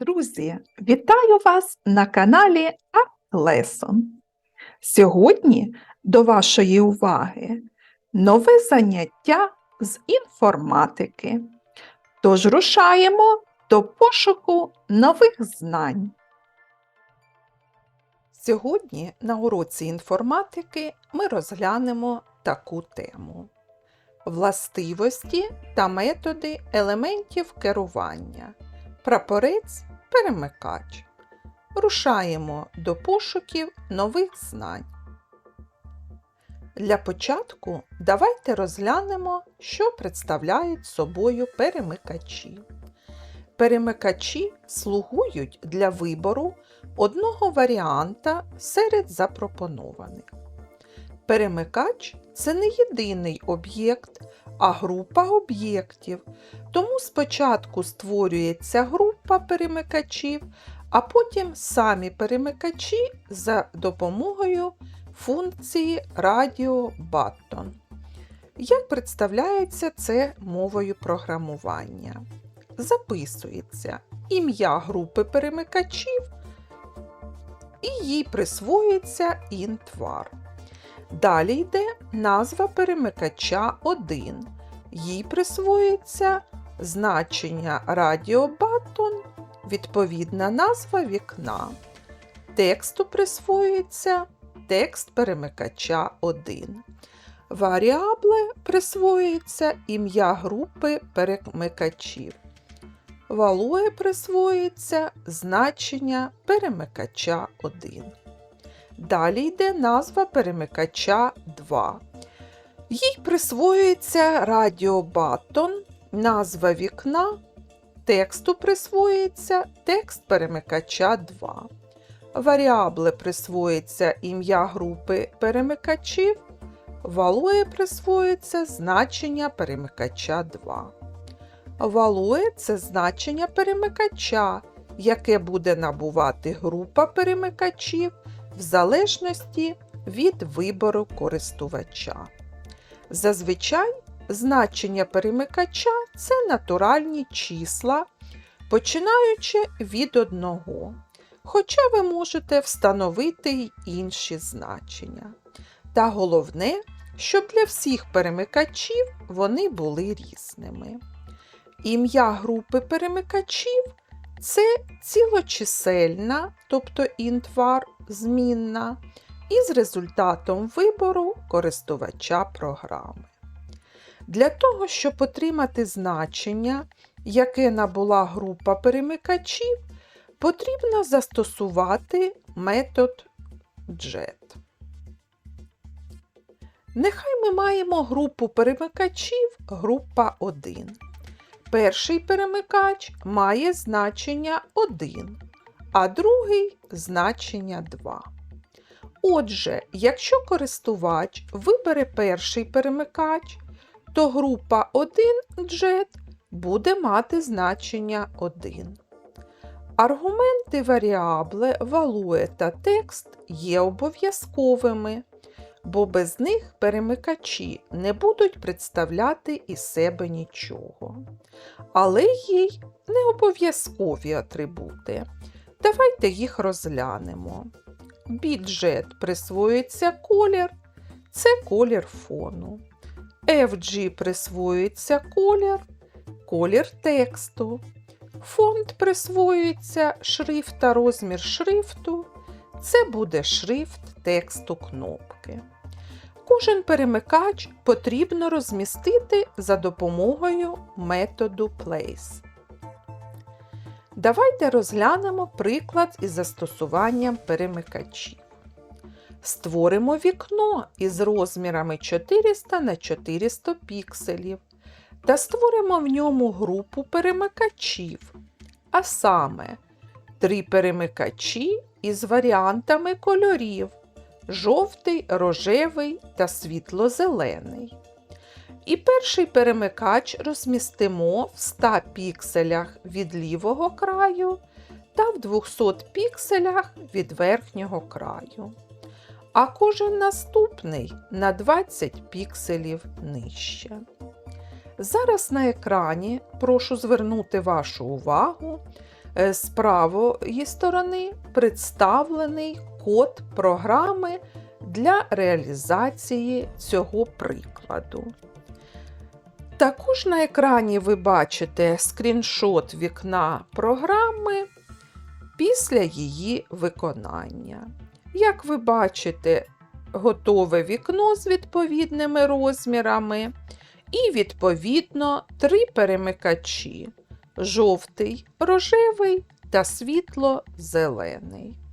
Друзі, вітаю вас на каналі Lesson. Сьогодні до вашої уваги нове заняття з інформатики. Тож рушаємо до пошуку нових знань. Сьогодні на уроці інформатики ми розглянемо таку тему: властивості та методи елементів керування. Прапорець перемикач. Рушаємо до пошуків нових знань. Для початку давайте розглянемо, що представляють собою перемикачі. Перемикачі слугують для вибору одного варіанта серед запропонованих. Перемикач це не єдиний об'єкт, а група об'єктів. Тому спочатку створюється група перемикачів, а потім самі перемикачі за допомогою функції Radio Button. Як представляється це мовою програмування? Записується ім'я групи перемикачів і їй присвоюється інтвар. Далі йде назва перемикача 1. Їй присвоюється значення радіобатон, відповідна назва вікна. Тексту присвоюється текст перемикача 1. Варіабле присвоюється ім'я групи перемикачів. Валує присвоюється значення перемикача 1. Далі йде назва перемикача 2. Їй присвоюється радіобатон, назва вікна, тексту присвоюється текст перемикача 2. Варіабле присвоюється ім'я групи перемикачів, валує присвоюється значення перемикача 2. Валує це значення перемикача, яке буде набувати група перемикачів в залежності від вибору користувача. Зазвичай значення перемикача це натуральні числа, починаючи від одного, хоча ви можете встановити й інші значення. Та головне, щоб для всіх перемикачів вони були різними. Ім'я групи перемикачів це цілочисельна, тобто інтвар змінна, із результатом вибору користувача програми. Для того, щоб отримати значення, яке набула група перемикачів, потрібно застосувати метод JET. Нехай ми маємо групу перемикачів група 1. Перший перемикач має значення 1, а другий значення 2. Отже, якщо користувач вибере перший перемикач, то група 1 JET буде мати значення 1. Аргументи варіабле, валує та текст є обов'язковими, бо без них перемикачі не будуть представляти із себе нічого. Але є й не обов'язкові атрибути. Давайте їх розглянемо. Бюджет присвоюється колір, це колір фону. FG присвоюється колір, колір тексту. Фонд присвоюється шрифт та розмір шрифту. Це буде шрифт тексту кнопки. Кожен перемикач потрібно розмістити за допомогою методу Place. Давайте розглянемо приклад із застосуванням перемикачів. Створимо вікно із розмірами 400 на 400 пікселів та створимо в ньому групу перемикачів, а саме три перемикачі із варіантами кольорів жовтий, рожевий та світло-зелений. І перший перемикач розмістимо в 100 пікселях від лівого краю та в 200 пікселях від верхнього краю. А кожен наступний на 20 пікселів нижче. Зараз на екрані прошу звернути вашу увагу Е, З правої сторони представлений код програми для реалізації цього прикладу. Також на екрані ви бачите скріншот вікна програми після її виконання. Як ви бачите, готове вікно з відповідними розмірами і, відповідно, три перемикачі жовтий, рожевий та світло-зелений.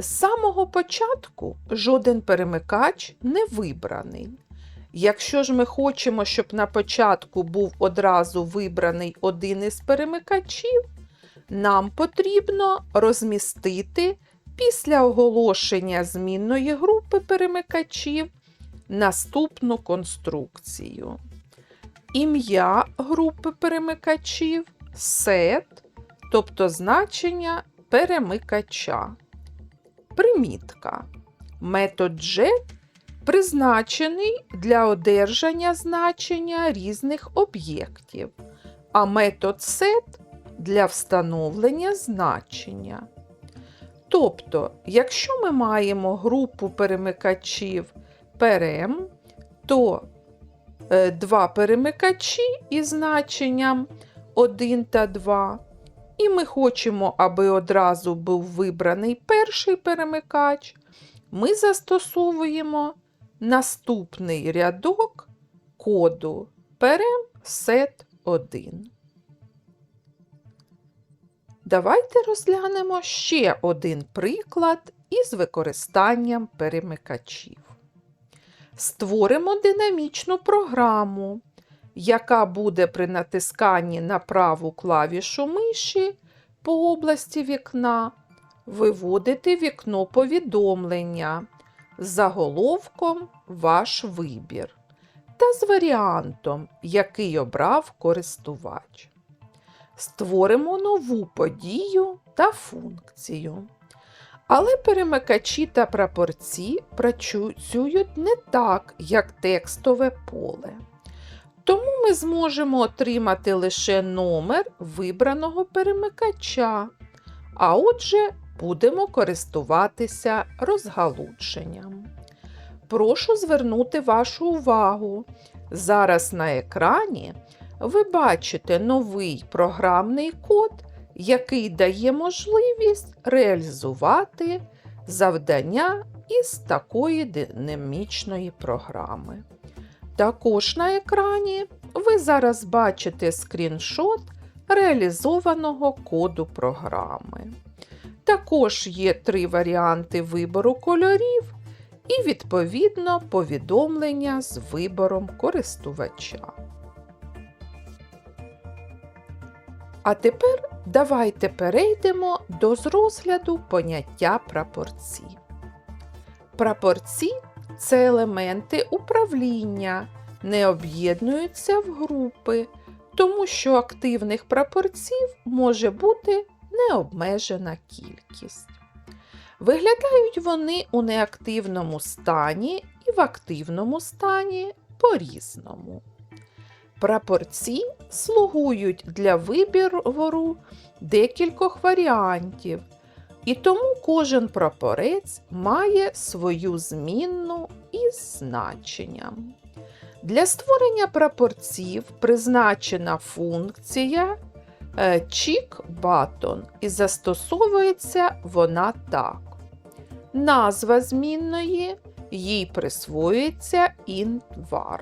З самого початку жоден перемикач не вибраний. Якщо ж ми хочемо, щоб на початку був одразу вибраний один із перемикачів, нам потрібно розмістити після оголошення змінної групи перемикачів наступну конструкцію. Ім'я групи перемикачів set, тобто значення перемикача. Примітка. Метод JET призначений для одержання значення різних об'єктів, а метод set для встановлення значення. Тобто, якщо ми маємо групу перемикачів perem, то е, два перемикачі із значенням 1 та 2. І ми хочемо, аби одразу був вибраний перший перемикач, ми застосовуємо наступний рядок коду perem set 1. Давайте розглянемо ще один приклад із використанням перемикачів. Створимо динамічну програму, яка буде при натисканні на праву клавішу миші по області вікна виводити вікно повідомлення з заголовком Ваш вибір та з варіантом, який обрав користувач. Створимо нову подію та функцію. Але перемикачі та прапорці працюють не так, як текстове поле. Тому ми зможемо отримати лише номер вибраного перемикача, а отже, будемо користуватися розгалученням. Прошу звернути вашу увагу. Зараз на екрані ви бачите новий програмний код, який дає можливість реалізувати завдання із такої динамічної програми. Також на екрані ви зараз бачите скріншот реалізованого коду програми. Також є три варіанти вибору кольорів і, відповідно, повідомлення з вибором користувача. А тепер давайте перейдемо до розгляду поняття прапорці. Прапорці це елементи управління, не об'єднуються в групи, тому що активних прапорців може бути необмежена кількість. Виглядають вони у неактивному стані і в активному стані по-різному. Прапорці слугують для вибору декількох варіантів, і тому кожен прапорець має свою змінну із значенням. Для створення прапорців призначена функція check button і застосовується вона так. Назва змінної їй присвоюється int_var.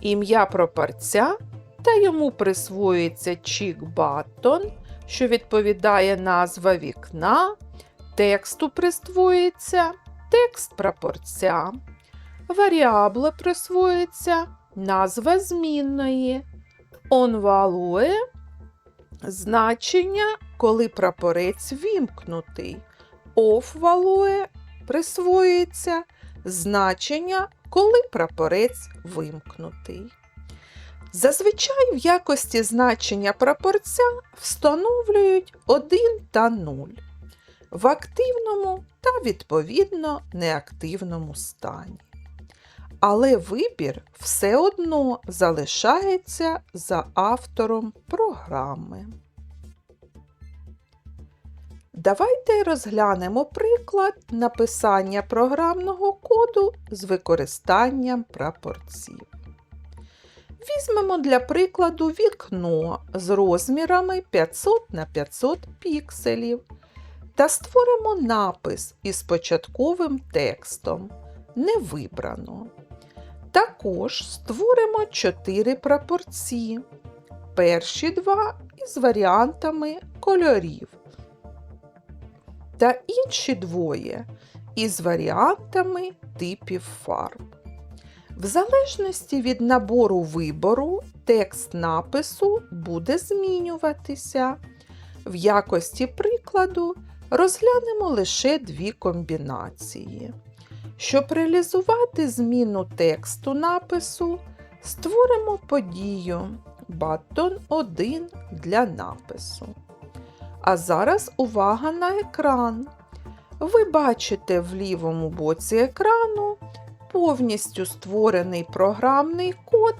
Ім'я прапорця та йому присвоюється check button, що відповідає назва вікна, тексту присвоюється текст прапорця, варіабле присвоюється назва змінної, onValue – значення, коли прапорець вімкнутий, off-value присвоюється значення, коли прапорець вимкнутий. Зазвичай в якості значення прапорця встановлюють 1 та 0 в активному та, відповідно, неактивному стані. але вибір все одно залишається за автором програми. Давайте розглянемо приклад написання програмного коду з використанням прапорців. Візьмемо для прикладу вікно з розмірами 500 на 500 пікселів та створимо напис із початковим текстом Не вибрано. Також створимо 4 прапорці. Перші два із варіантами кольорів. Та інші двоє із варіантами типів фарб. В залежності від набору вибору, текст напису буде змінюватися. В якості прикладу розглянемо лише дві комбінації. Щоб реалізувати зміну тексту напису, створимо подію Button 1 для напису. А зараз увага на екран. Ви бачите в лівому боці екрану повністю створений програмний код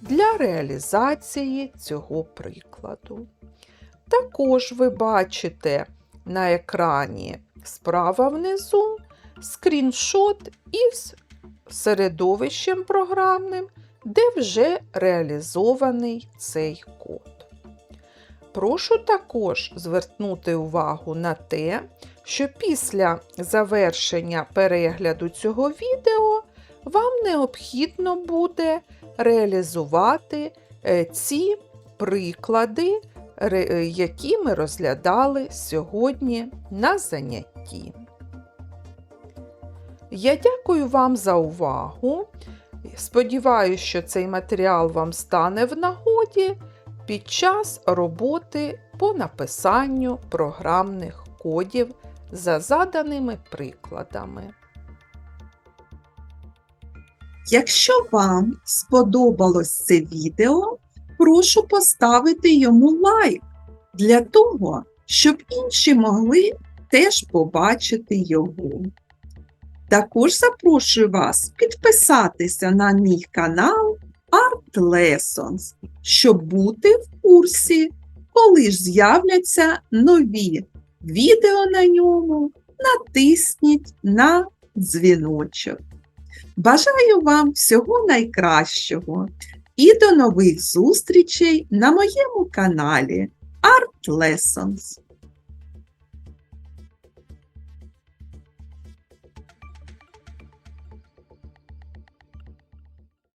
для реалізації цього прикладу. Також ви бачите на екрані справа внизу скріншот із середовищем програмним, де вже реалізований цей код. Прошу також звернути увагу на те, що після завершення перегляду цього відео вам необхідно буде реалізувати е, ці приклади, е, які ми розглядали сьогодні на занятті. Я дякую вам за увагу. Сподіваюся, що цей матеріал вам стане в нагоді під час роботи по написанню програмних кодів за заданими прикладами. Якщо вам сподобалось це відео, прошу поставити йому лайк для того, щоб інші могли теж побачити його. Також запрошую вас підписатися на мій канал Art Lessons, щоб бути в курсі, коли ж з'являться нові відео на ньому, натисніть на дзвіночок. Бажаю вам всього найкращого і до нових зустрічей на моєму каналі Art Lessons.